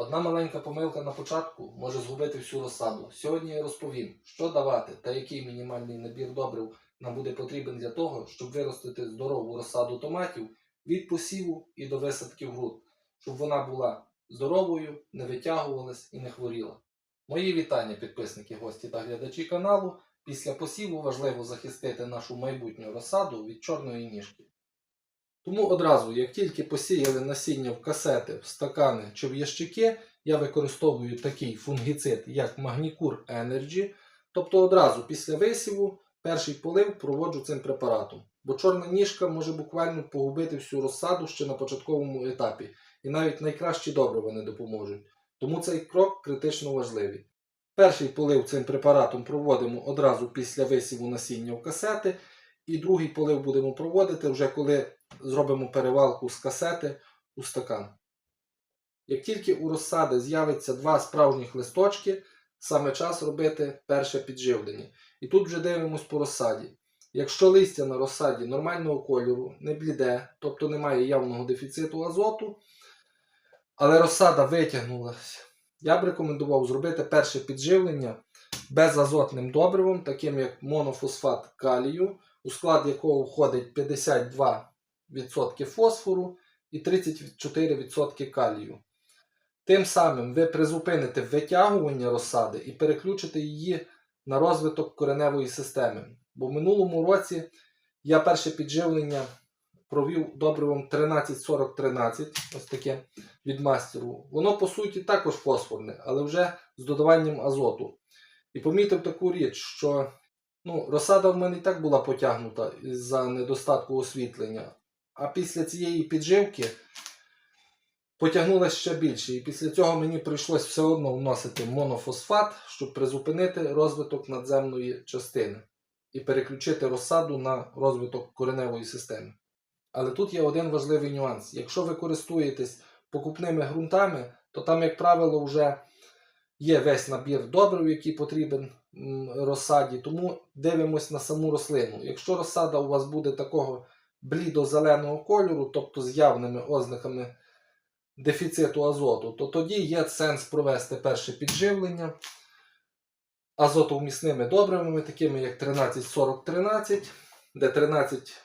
Одна маленька помилка на початку може згубити всю розсаду. Сьогодні я розповім, що давати та який мінімальний набір добрив нам буде потрібен для того, щоб виростити здорову розсаду томатів від посіву і до висадки в ґрунт, щоб вона була здоровою, не витягувалась і не хворіла. Мої вітання, підписники, гості та глядачі каналу. Після посіву важливо захистити нашу майбутню розсаду від чорної ніжки. Тому одразу, як тільки посіяли насіння в касети, в стакани чи в ящики, я використовую такий фунгіцид, як Magnicure Energy. Тобто одразу після висіву перший полив проводжу цим препаратом. Бо чорна ніжка може буквально погубити всю розсаду ще на початковому етапі, і навіть найкращі добрива не допоможуть. Тому цей крок критично важливий. Перший полив цим препаратом проводимо одразу після висіву насіння в касети, і другий полив будемо проводити вже коли зробимо перевалку з касети у стакан. Як тільки у розсади з'явиться два справжніх листочки, саме час робити перше підживлення. І тут вже дивимось по розсаді. Якщо листя на розсаді нормального кольору, не бліде, тобто немає явного дефіциту азоту, але розсада витягнулася, я б рекомендував зробити перше підживлення безазотним добривом, таким як монофосфат калію, у склад якого входить 52% фосфору і 34% калію. Тим самим ви призупините витягування розсади і переключите її на розвиток кореневої системи. Бо в минулому році я перше підживлення провів добривом 13-40-13, ось таке від мастеру. Воно по суті також фосфорне, але вже з додаванням азоту. І помітив таку річ, що ну, розсада в мене і так була потягнута за недостатку освітлення. А після цієї підживки потягнулася ще більше. І після цього мені прийшлось все одно вносити монофосфат, щоб призупинити розвиток надземної частини і переключити розсаду на розвиток кореневої системи. Але тут є один важливий нюанс. Якщо ви користуєтесь покупними ґрунтами, то там, як правило, вже є весь набір добрив, який потрібен розсаді. Тому дивимось на саму рослину. Якщо розсада у вас буде такого блідо-зеленого кольору, тобто з явними ознаками дефіциту азоту, то тоді є сенс провести перше підживлення азотовмісними добривами, такими як 13-40-13, де 13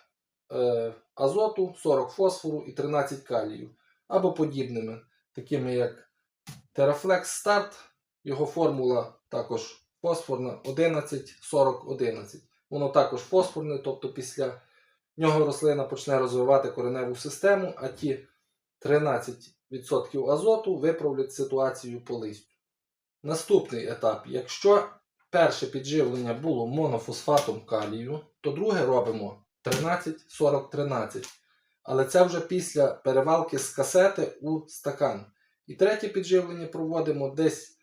е, азоту, 40 фосфору і 13 калію, або подібними, такими як Teraflex Start, його формула також фосфорна 11-40-11. Воно також фосфорне, тобто після нього рослина почне розвивати кореневу систему, а ті 13% азоту виправлять ситуацію по листю. Наступний етап. Якщо перше підживлення було монофосфатом калію, то друге робимо 13-40-13. Але це вже після перевалки з касети у стакан. І третє підживлення проводимо десь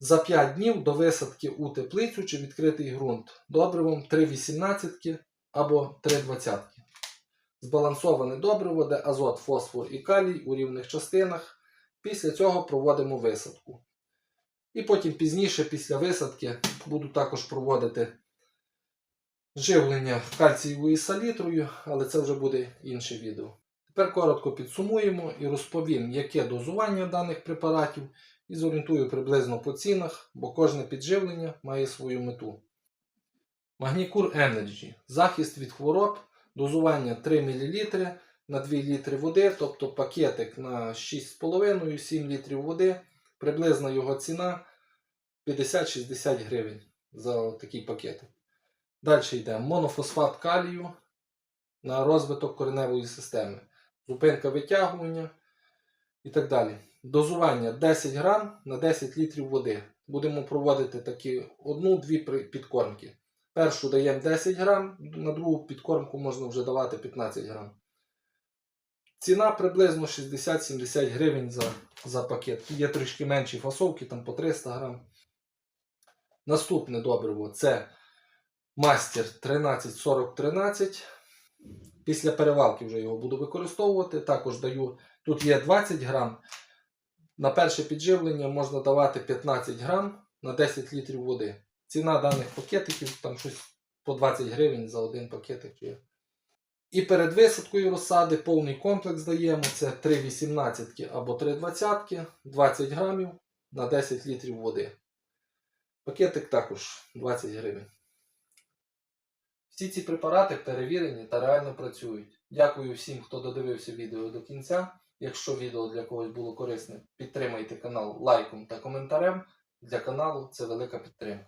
за 5 днів до висадки у теплицю чи відкритий ґрунт добривом 3,18 або 3,20. Збалансоване добриво, де азот, фосфор і калій у рівних частинах. Після цього проводимо висадку. І потім пізніше, після висадки, буду також проводити живлення кальцієвою салітрою, але це вже буде інше відео. Тепер коротко підсумуємо і розповім, яке дозування даних препаратів, і зорієнтую приблизно по цінах, бо кожне підживлення має свою мету. Magnicure Energy захист від хвороб, дозування 3 мл на 2 літри води, тобто пакетик на 6,5-7 літрів води. Приблизна його ціна 50-60 гривень за такий пакетик. Далі йде монофосфат калію на розвиток кореневої системи, зупинка витягування і так далі. Дозування 10 грам на 10 літрів води. Будемо проводити такі одну-дві підкормки. Першу даємо 10 грам, на другу підкормку можна вже давати 15 грам. Ціна приблизно 60-70 гривень за, за пакет. Є трішки менші фасовки, там по 300 грам. Наступне добриво це Мастер 134013. Після перевалки вже його буду використовувати. Також даю, тут є 20 грам. На перше підживлення можна давати 15 грам на 10 літрів води. Ціна даних пакетиків там щось по 20 гривень за один пакетик. є. І перед висадкою розсади повний комплекс даємо. Це 3 18 або 3 20 20 грамів на 10 літрів води. Пакетик також 20 гривень. Всі ці препарати перевірені та реально працюють. Дякую всім, хто додивився відео до кінця. Якщо відео для когось було корисне, підтримайте канал лайком та коментарем. Для каналу це велика підтримка.